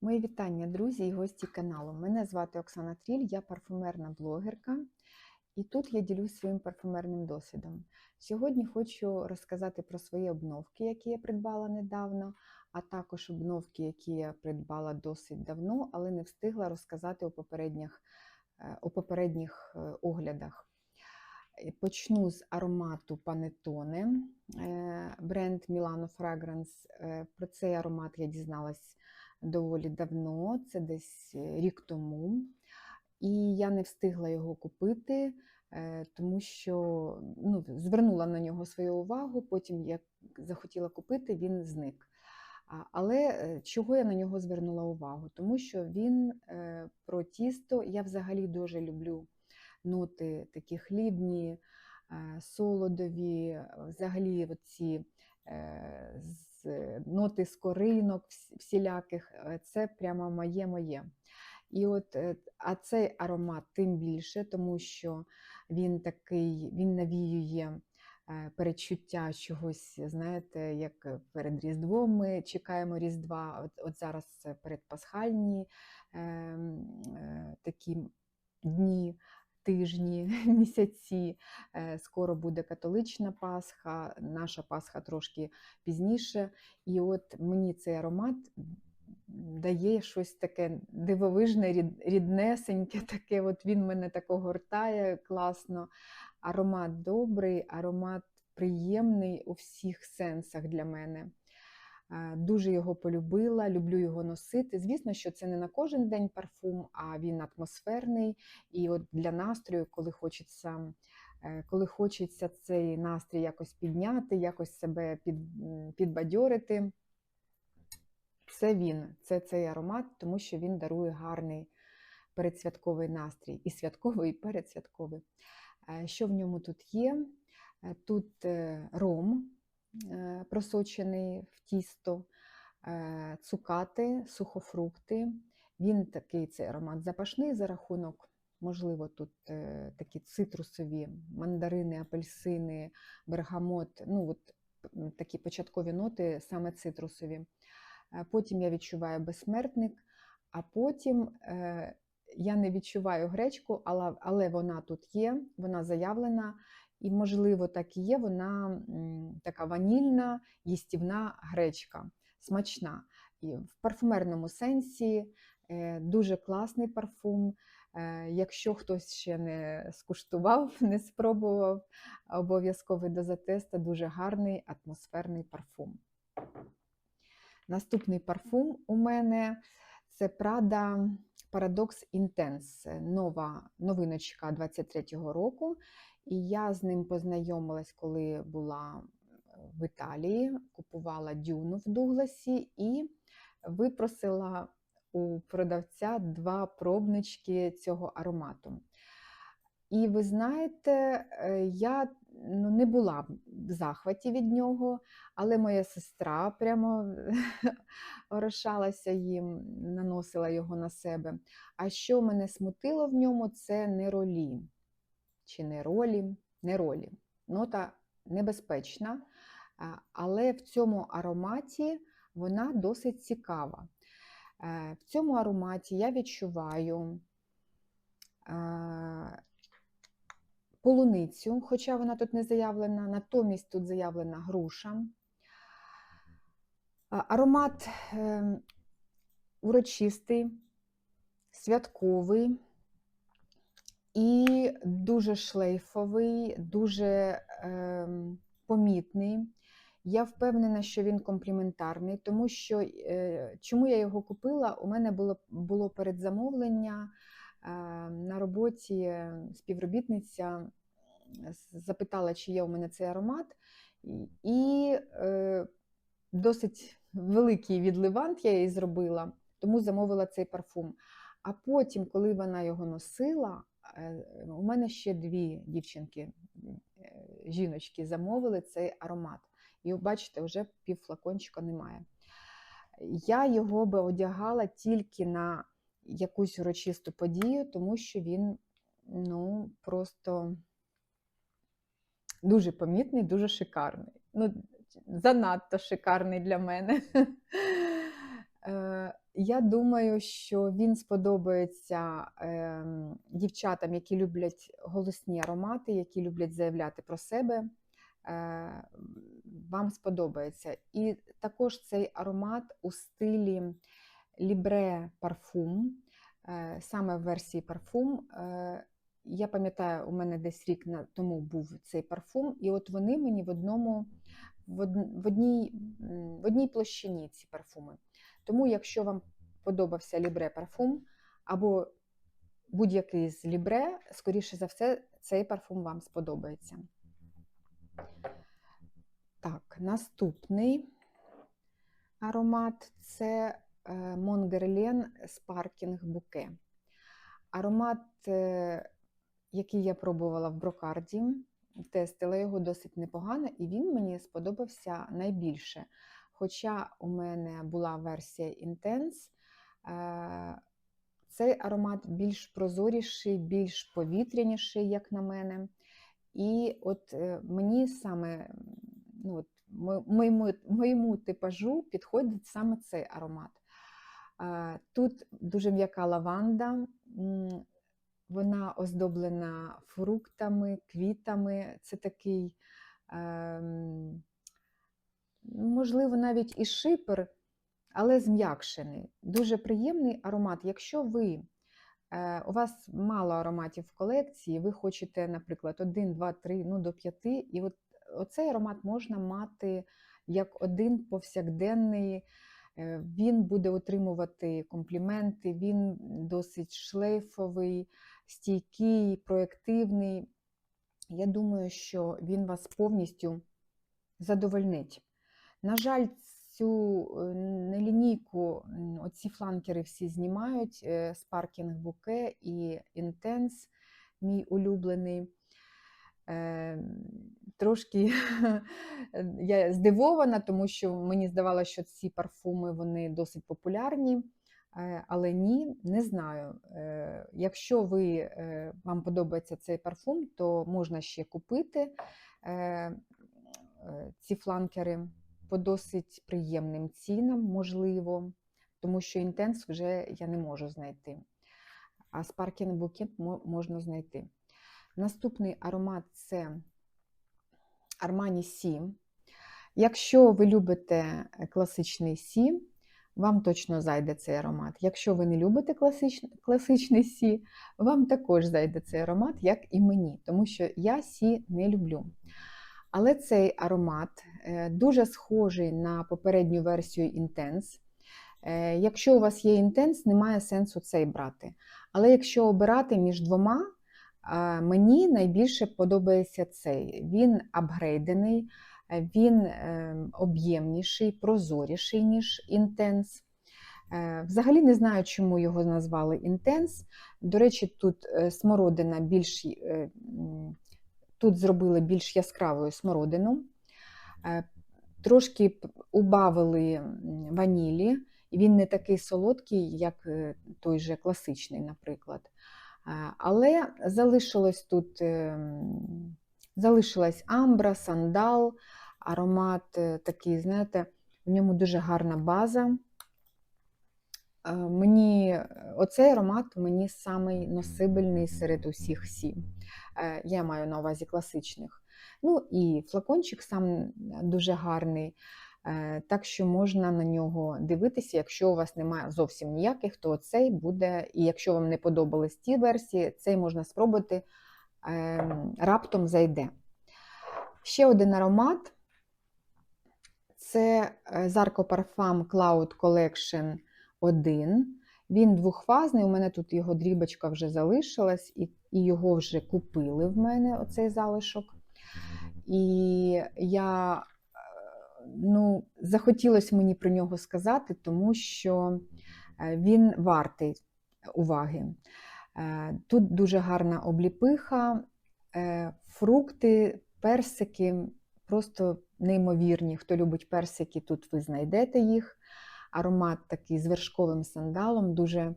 Мої вітання, друзі і гості каналу. Мене звати Оксана Тріль, я парфумерна блогерка, і тут я ділюсь своїм парфумерним досвідом. Сьогодні хочу розказати про свої обновки, які я придбала недавно, а також обновки, які я придбала досить давно, але не встигла розказати у попередніх, е, у попередніх е, оглядах. Е, Почну з аромату е, бренд Milano Fragrance. Про цей аромат я дізналась доволі давно, це десь е, рік тому. І я не встигла його купити, е, тому що ну, звернула на нього свою увагу. Потім, як захотіла купити, він зник. Але е, чого я на нього звернула увагу? Тому що він про тісто, я взагалі дуже люблю ноти такі хлібні, солодові, взагалі ці з ноти з коринок всіляких, е, це прямо моє-моє. І от, е, а цей аромат тим більше, тому що він такий, він навіює е, передчуття чогось, знаєте, як перед Різдвом ми чекаємо Різдва. От, от зараз передпасхальні е, е, такі дні, тижні, місяці. Е, Скоро буде католична Пасха, наша Пасха трошки пізніше. І от мені цей аромат дає щось таке дивовижне, ріднесеньке, таке. От він мене тако гортає класно. Аромат добрий, аромат приємний у всіх сенсах для мене. Е, Дуже його полюбила, люблю його носити. Звісно, що це не на кожен день парфум, а він атмосферний. І от для настрою, коли хочеться, е, коли хочеться цей настрій якось підняти, якось себе під, підбадьорити, це він, це цей аромат, тому що він дарує гарний передсвятковий настрій, і святковий, і передсвятковий. Е, Що в ньому тут є? Тут ром просочений в тісто, е, цукати, сухофрукти. Він такий цей аромат запашний за рахунок, можливо, тут е, такі цитрусові мандарини, апельсини, бергамот, ну от такі початкові ноти, саме цитрусові. Е, Потім я відчуваю безсмертник, а потім е, я не відчуваю гречку, але вона тут є, вона заявлена, і, можливо, так і є, вона така ванільна, їстівна гречка, смачна. І в парфумерному сенсі е, дуже класний парфум. Е, Якщо хтось ще не скуштував, не спробував, обов'язковий до затесту, дуже гарний атмосферний парфум. Наступний парфум у мене це Prada Paradox Intense, нова новиночка 23-го року. І я з ним познайомилась, коли була в Італії, купувала дюну в Дугласі і випросила у продавця два пробнички цього аромату. І ви знаєте, е, я ну, не була в захваті від нього, але моя сестра прямо орошалася їм, наносила його на себе. А що мене смутило в ньому, це неролі. Чи неролі? Неролі. Нота небезпечна, але в цьому ароматі вона досить цікава. Е, В цьому ароматі я відчуваю е, полуницю, хоча вона тут не заявлена, натомість тут заявлена груша. Аромат е, урочистий, святковий і дуже шлейфовий, дуже ем, помітний. Я впевнена, що він компліментарний, тому що е, чому я його купила? У мене було, було передзамовлення е, на роботі співробітниця запитала, чи є у мене цей аромат, і, е, досить великий відливант я їй зробила, тому замовила цей парфум. А потім, коли вона його носила, е, у мене ще дві дівчинки, е, жіночки, замовили цей аромат. І бачите, вже півфлакончика немає. Я його би одягала тільки на якусь урочисту подію, тому що він ну, просто дуже помітний, дуже шикарний. Ну, занадто шикарний для мене. Е, я думаю, що він сподобається е, дівчатам, які люблять голосні аромати, які люблять заявляти про себе. Е, вам сподобається. І також цей аромат у стилі Libre Parfum, е, саме в версії парфум. Е, я пам'ятаю, у мене десь рік тому був цей парфум, і от вони мені в одному в одній, в одній площині ці парфуми. Тому, якщо вам подобався Libre парфум або будь-який з Libre, скоріше за все, цей парфум вам сподобається. Так, наступний аромат це Монгерлен Sparking Bouquet. Аромат, е, який я пробувала в брокарді, тестила його досить непогано, і він мені сподобався найбільше. Хоча у мене була версія Intense, е, цей аромат більш прозоріший, більш повітряніший, як на мене. І от е, мені саме ну, от, моєму, моєму типажу підходить саме цей аромат. Е, Тут дуже м'яка лаванда, вона оздоблена фруктами, квітами. Це такий, ем, можливо, навіть і шипер, але зм'якшений. Дуже приємний аромат. Якщо ви, е, у вас мало ароматів в колекції, ви хочете, наприклад, 1, 2, 3, ну до 5, і от оцей аромат можна мати як один повсякденний. Е, Він буде отримувати компліменти, він досить шлейфовий, стійкий, проєктивний. Я думаю, що він вас повністю задовольнить. На жаль, цю е, нелінійку, оці фланкери всі знімають, е, Sparking Bouquet і Intense, мій улюблений. Е, Трошки я здивована, тому що мені здавалося, що ці парфуми вони досить популярні. Е, Але ні, не знаю. Е, Якщо ви, е, вам подобається цей парфум, то можна ще купити е, е, ці фланкери по досить приємним цінам, можливо, тому що інтенс вже я не можу знайти. А Bouquet мо- можна знайти. Наступний аромат це Armani Сі. Якщо ви любите е, класичний Сі, вам точно зайде цей аромат. Якщо ви не любите класичний, класичний Сі, вам також зайде цей аромат, як і мені, тому що я Сі не люблю. Але цей аромат е, дуже схожий на попередню версію Intense. Е, Якщо у вас є Intense, немає сенсу цей брати. Але якщо обирати між двома, Мені найбільше подобається цей. Він апгрейдений, він е, об'ємніший, прозоріший, ніж інтенс. Е, Взагалі не знаю, чому його назвали інтенс. До речі, тут е, смородина більш тут зробили більш яскравою смородину. Е, Трошки убавили ванілі, він не такий солодкий, як е, той же класичний, наприклад. Е, Але залишилось тут залишилась амбра, сандал, аромат такий, знаєте, в ньому дуже гарна база. Мені е, оцей аромат мені самий носибельний серед усіх сі. Е, Я маю на увазі класичних. Ну і флакончик сам дуже гарний. Е, Так що можна на нього дивитися, якщо у вас немає зовсім ніяких, то цей буде, і якщо вам не подобались ті версії, цей можна спробувати, ем, раптом зайде. Ще один аромат це Zarco Parfum Cloud Collection 1. Він двохфазний, у мене тут його дрібочка вже залишилась, і, і його вже купили в мене оцей залишок. І я е, ну, захотілося мені про нього сказати, тому що е, він вартий уваги. Е, Тут дуже гарна обліпиха, фрукти, персики просто неймовірні. Хто любить персики, тут ви знайдете їх. Аромат такий з вершковим сандалом, дуже е,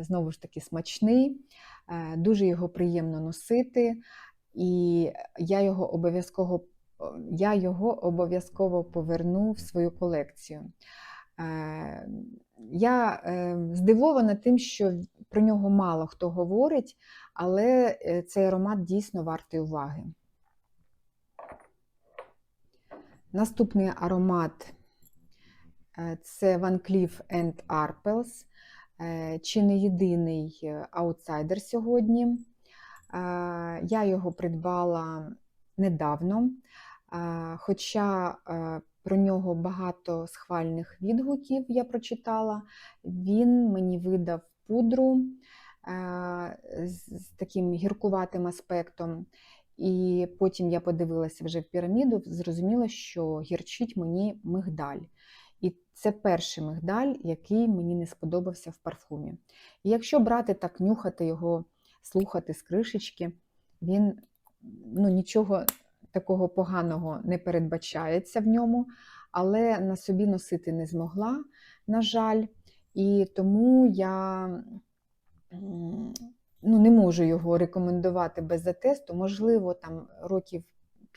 знову ж таки смачний, е, дуже його приємно носити. І я його обов'язково я його обов'язково поверну в свою колекцію. Е, Я здивована тим, що про нього мало хто говорить, але цей аромат дійсно вартий уваги. Наступний аромат це Van Cleef Arpels. Е, Чи не єдиний е, аутсайдер сьогодні. Е, Я його придбала недавно, хоча про нього багато схвальних відгуків я прочитала. Він мені видав пудру з таким гіркуватим аспектом. І потім я подивилася вже в піраміду, зрозуміла, що гірчить мені мигдаль. І це перший мигдаль, який мені не сподобався в парфумі. І якщо брати так, нюхати його, слухати з кришечки, він ну, нічого такого поганого не передбачається в ньому, але на собі носити не змогла, на жаль. І тому я ну, не можу його рекомендувати без затесту. Можливо, там років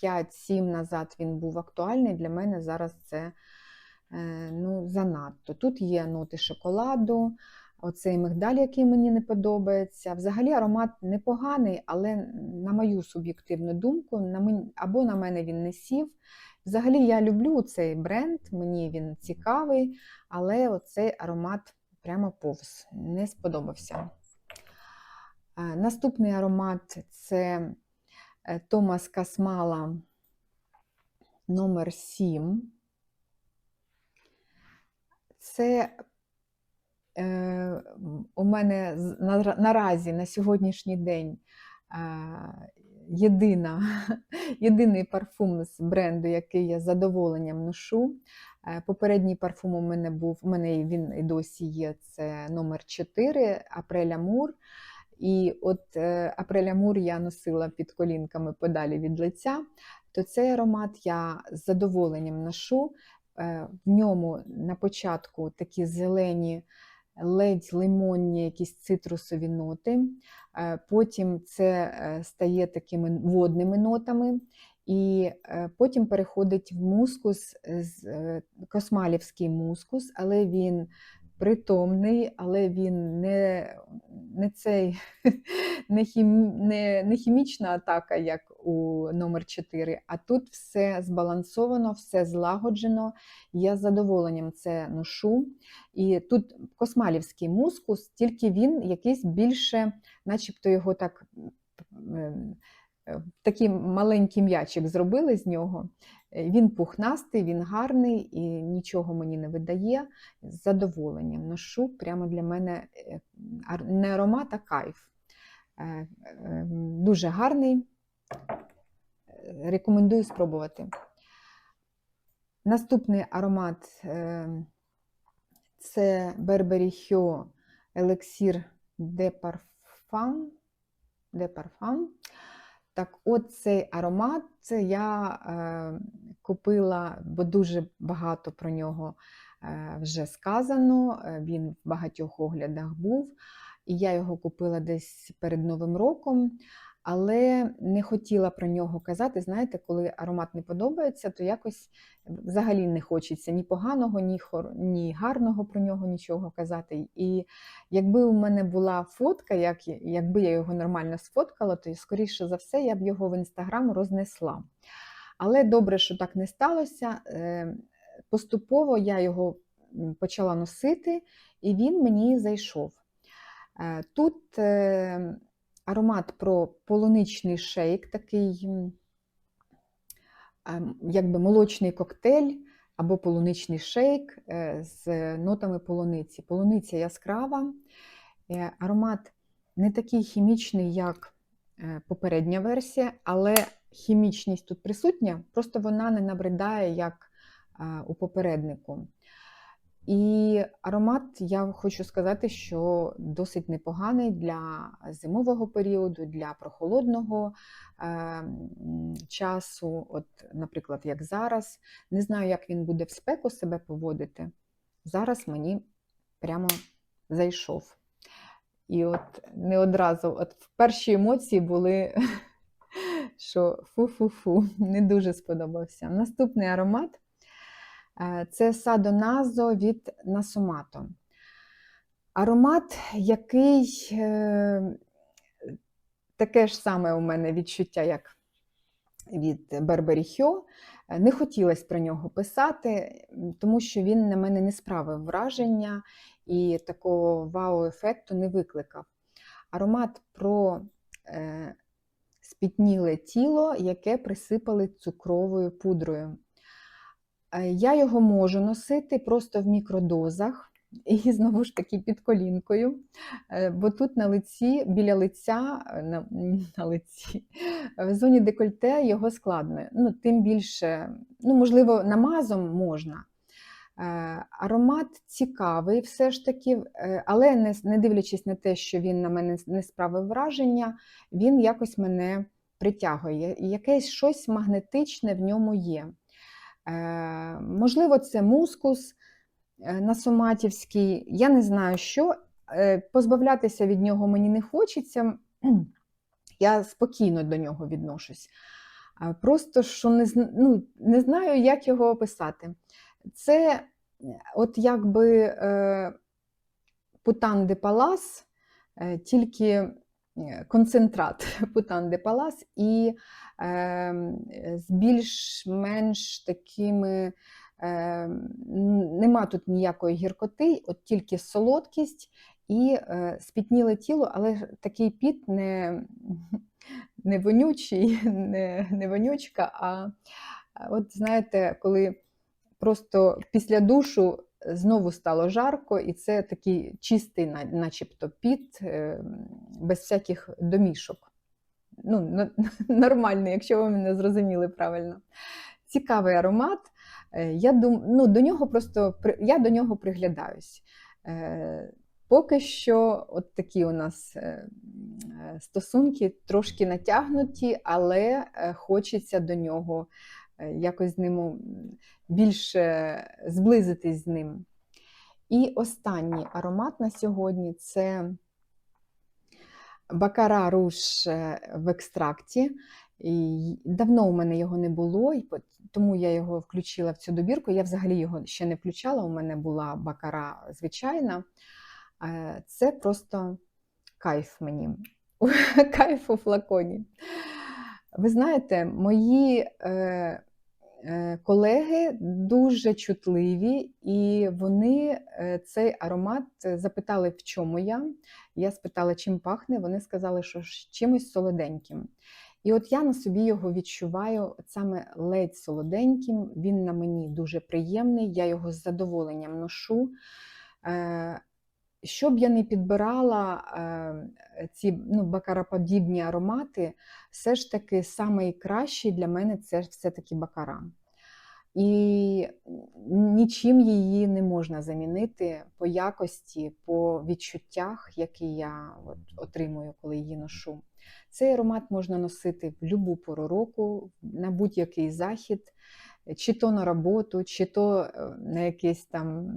5-7 назад він був актуальний. Для мене зараз це ну, занадто. Тут є ноти шоколаду, оцей мигдаль, який мені не подобається. Взагалі аромат непоганий, але на мою суб'єктивну думку, на мен... або на мене він не сів. Взагалі я люблю цей бренд, мені він цікавий, але оцей аромат прямо повз не сподобався. Е, Наступний аромат це е, Томас Касмала номер 7. Це е, у мене на- наразі на сьогоднішній день е, єдина, єдиний парфум з бренду, який я з задоволенням ношу. Е, Попередній парфум у мене був, у мене він і досі є, це номер 4 Апреля Мур. І от е, Апреля Мур я носила під колінками подалі від лиця, то цей аромат я з задоволенням ношу. Е, В ньому на початку такі зелені, ледь лимонні, якісь цитрусові ноти. Е, Потім це е, стає такими водними нотами. І потім переходить в мускус, космалівський мускус, але він притомний, але він не, не цей не, хім, не, не хімічна атака, як у номер 4, а тут все збалансовано, все злагоджено. Я з задоволенням це ношу. І тут космалівський мускус, тільки він якийсь більше, начебто його так. ем, Такий маленький м'ячик зробили з нього. Е, Він пухнастий, він гарний і нічого мені не видає. З задоволенням ношу. Прямо для мене е, не аромат, а кайф. Е, Дуже гарний. Рекомендую спробувати. Наступний аромат це Burberry Hyo Elixir de Parfum. Так, от цей аромат я е, купила, бо дуже багато про нього е, вже сказано. е, Він в багатьох оглядах був. І я його купила десь перед Новим роком, але не хотіла про нього казати. Знаєте, коли аромат не подобається, то якось взагалі не хочеться ні поганого, ні, хор... ні гарного про нього нічого казати. І якби у мене була фотка, як... якби я його нормально сфоткала, то скоріше за все я б його в інстаграм рознесла. Але добре, що так не сталося. Е, Поступово я його почала носити, і він мені зайшов. Е, Тут е, аромат про полуничний шейк, такий ем, якби молочний коктейль або полуничний шейк е, з нотами полуниці. Полуниця яскрава, е, аромат не такий хімічний, як е, попередня версія, але хімічність тут присутня, просто вона не набридає, як у попереднику. І аромат, я хочу сказати, що досить непоганий для зимового періоду, для прохолодного е, часу, от, наприклад, як зараз. Не знаю, як він буде в спеку себе поводити. Зараз мені прямо зайшов. І от не одразу, от перші емоції були, що фу-фу-фу, не дуже сподобався. Наступний аромат. Е, Це Садо Назо від Насомато. Аромат, який е, таке ж саме у мене відчуття, як від Бербері Хьо. Не хотілося про нього писати, тому що він на мене не справив враження і такого вау-ефекту не викликав. Аромат про е, спітніле тіло, яке присипали цукровою пудрою. Е, Я його можу носити просто в мікродозах. І знову ж таки під колінкою, Е, бо тут на лиці, біля лиця, е, на, на лиці, в зоні декольте його складно. Ну, тим більше, ну, можливо, намазом можна. Аромат цікавий, все ж таки, але не, не дивлячись на те, що він на мене не справив враження, він якось мене притягує. Якесь щось магнетичне в ньому є. Е, Можливо, це мускус е, на Соматівський, я не знаю що. Е, Позбавлятися від нього мені не хочеться. Я спокійно до нього відношусь. Просто що не, ну, не знаю, як його описати. Це от якби Путан де Палас, тільки концентрат Путан де Палас і е, з більш-менш такими. е, Нема тут ніякої гіркоти, от тільки солодкість і е, спітніле тіло, але такий піт не, не вонючий, не, не вонючка, а от знаєте, коли просто після душу знову стало жарко, і це такий чистий, начебто, піт, е, без всяких домішок. Ну, нормальний, якщо ви мене зрозуміли правильно. Цікавий аромат. Е, Я дум... ну, до нього просто я до нього приглядаюсь. Е, Поки що, от такі у нас е, стосунки трошки натягнуті, але хочеться до нього якось з ним більше зблизитись з ним. І останній аромат на сьогодні це Бакара руш е, в екстракті. І давно у мене його не було, і тому я його включила в цю добірку. Я взагалі його ще не включала. У мене була бакара звичайна. Е, Це просто кайф мені. Кайф у флаконі. Ви знаєте, мої е, колеги дуже чутливі, і вони е, цей аромат запитали, в чому я. Я спитала, чим пахне. Вони сказали, що чимось солоденьким. І от я на собі його відчуваю саме ледь солоденьким. Він на мені дуже приємний, я його з задоволенням ношу. Е, що б я не підбирала е, ці ну, бакараподібні аромати, все ж таки найкращий для мене це все-таки бакара. І нічим її не можна замінити по якості, по відчуттях, які я от, отримую, коли її ношу. Цей аромат можна носити в будь-яку пору року, на будь-який захід, чи то на роботу, чи то е, на, якийсь там,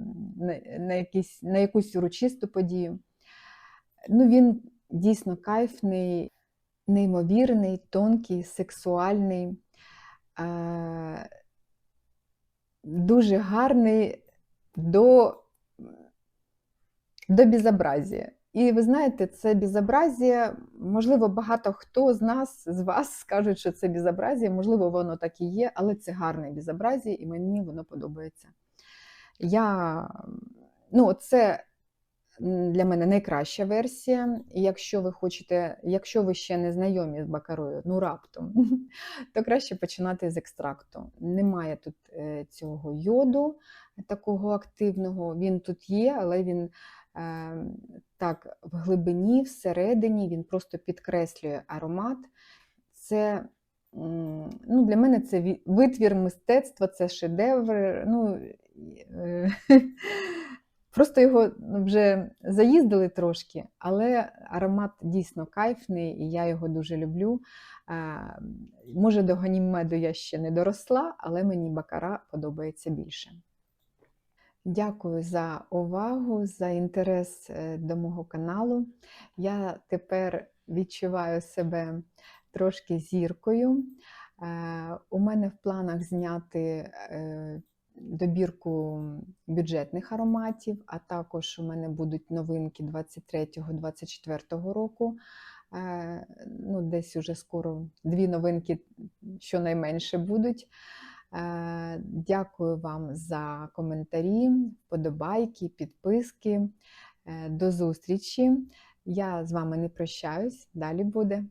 на, якийсь, на якусь урочисту подію. Ну, він дійсно кайфний, неймовірний, тонкий, сексуальний, е, дуже гарний до, до безобразія. І ви знаєте, це безобразія, можливо, багато хто з нас, з вас скажуть, що це безобразія, можливо, воно так і є, але це гарне безобразія, і мені воно подобається. Я, ну, це для мене найкраща версія. Якщо ви хочете, якщо ви ще не знайомі з бакарою, ну раптом, то краще починати з екстракту. Немає тут е, цього йоду такого активного. Він тут є, але він е, так в глибині, всередині, він просто підкреслює аромат. Це ну, для мене це витвір мистецтва, це шедевр. Ну, е, Просто його вже заїздили трошки, але аромат дійсно кайфний, і я його дуже люблю. Може, до ганімеду я ще не доросла, але мені бакара подобається більше. Дякую за увагу, за інтерес е, до мого каналу. Я тепер відчуваю себе трошки зіркою. Е, У мене в планах зняти е, добірку бюджетних ароматів, а також у мене будуть новинки 23-24 року. Ну, десь уже скоро дві новинки щонайменше будуть. Е, Дякую вам за коментарі, вподобайки, підписки. Е, До зустрічі! Я з вами не прощаюсь, далі буде.